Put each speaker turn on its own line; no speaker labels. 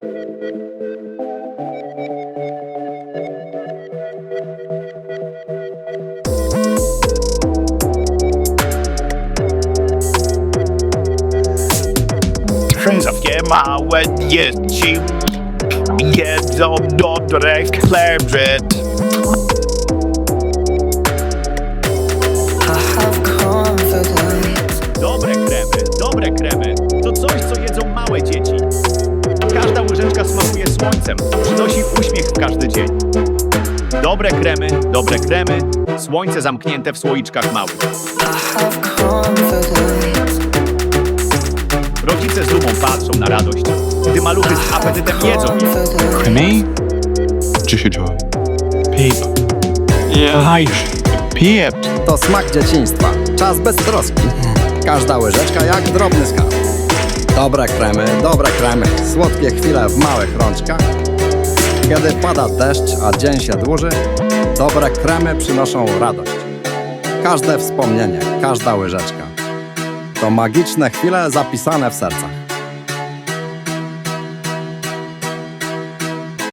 Wszystkie małe dzieci jedzą.
I have confidence.
Dobre kremy, dobre kremy. To coś, co. Łyżeczka smakuje słońcem. Przynosi uśmiech w każdy dzień. Dobre kremy, dobre kremy. Słońce zamknięte w słoiczkach małych. Rodzice z dumą patrzą na radość, gdy maluchy z apetytem jedzą.
Confidence.
Kremi? Cicho, Joe. Pip. Hajsz. Piept.
To smak dzieciństwa. Czas bez troski. Każda łyżeczka jak drobny skarb. Dobre kremy, dobre kremy. Słodkie chwile w małych rączkach. Kiedy pada deszcz, a dzień się dłuży, dobre kremy przynoszą radość. Każde wspomnienie, każda łyżeczka. To magiczne chwile zapisane w sercach.